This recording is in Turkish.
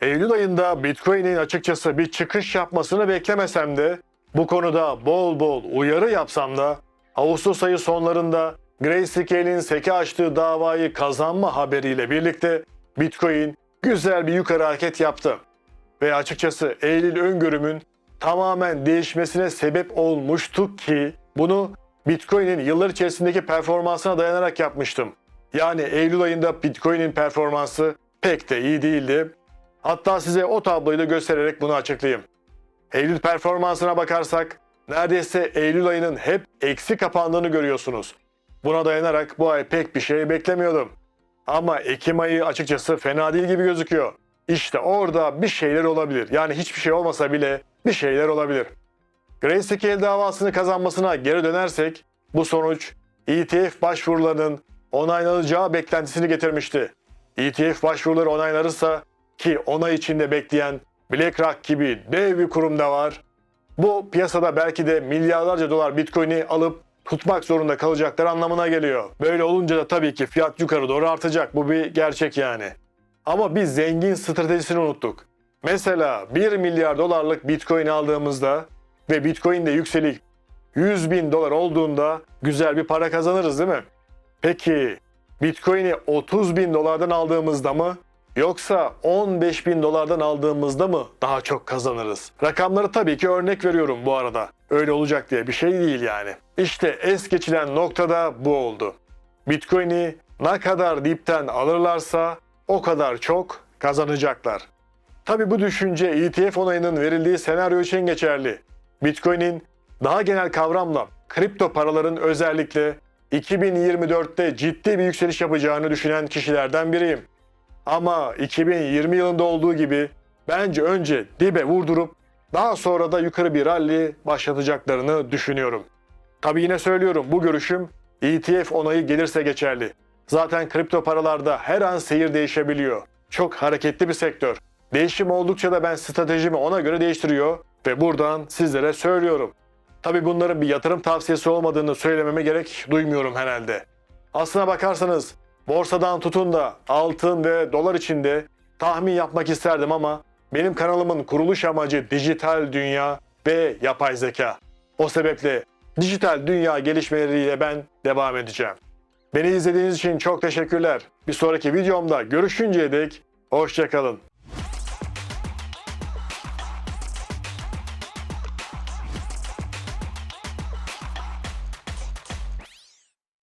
Eylül ayında Bitcoin'in açıkçası bir çıkış yapmasını beklemesem de bu konuda bol bol uyarı yapsam da Ağustos ayı sonlarında Grayscale'in SEC'e açtığı davayı kazanma haberiyle birlikte Bitcoin güzel bir yukarı hareket yaptı. Ve açıkçası Eylül öngörümün tamamen değişmesine sebep olmuştu ki bunu Bitcoin'in yıllar içerisindeki performansına dayanarak yapmıştım. Yani Eylül ayında Bitcoin'in performansı pek de iyi değildi. Hatta size o tabloyu da göstererek bunu açıklayayım. Eylül performansına bakarsak neredeyse Eylül ayının hep eksi kapandığını görüyorsunuz. Buna dayanarak bu ay pek bir şey beklemiyordum. Ama Ekim ayı açıkçası fena değil gibi gözüküyor. İşte orada bir şeyler olabilir. Yani hiçbir şey olmasa bile bir şeyler olabilir. Grayscale davasını kazanmasına geri dönersek bu sonuç ETF başvurularının onaylanacağı beklentisini getirmişti. ETF başvuruları onaylanırsa ki onay içinde bekleyen BlackRock gibi dev bir kurum da var. Bu piyasada belki de milyarlarca dolar Bitcoin'i alıp tutmak zorunda kalacaklar anlamına geliyor. Böyle olunca da tabii ki fiyat yukarı doğru artacak. Bu bir gerçek yani. Ama biz zengin stratejisini unuttuk. Mesela 1 milyar dolarlık Bitcoin aldığımızda ve Bitcoin de yükselip 100 bin dolar olduğunda güzel bir para kazanırız değil mi? Peki Bitcoin'i 30 bin dolardan aldığımızda mı yoksa 15 bin dolardan aldığımızda mı daha çok kazanırız? Rakamları tabii ki örnek veriyorum bu arada. Öyle olacak diye bir şey değil yani. İşte es geçilen noktada bu oldu. Bitcoin'i ne kadar dipten alırlarsa o kadar çok kazanacaklar. Tabi bu düşünce ETF onayının verildiği senaryo için geçerli. Bitcoin'in daha genel kavramla kripto paraların özellikle 2024'te ciddi bir yükseliş yapacağını düşünen kişilerden biriyim. Ama 2020 yılında olduğu gibi bence önce dibe vurdurup daha sonra da yukarı bir rally başlatacaklarını düşünüyorum. Tabi yine söylüyorum bu görüşüm ETF onayı gelirse geçerli. Zaten kripto paralarda her an seyir değişebiliyor. Çok hareketli bir sektör. Değişim oldukça da ben stratejimi ona göre değiştiriyor ve buradan sizlere söylüyorum. Tabi bunların bir yatırım tavsiyesi olmadığını söylememe gerek duymuyorum herhalde. Aslına bakarsanız borsadan tutun da altın ve dolar içinde tahmin yapmak isterdim ama benim kanalımın kuruluş amacı dijital dünya ve yapay zeka. O sebeple dijital dünya gelişmeleriyle ben devam edeceğim. Beni izlediğiniz için çok teşekkürler. Bir sonraki videomda görüşünceye dek hoşçakalın.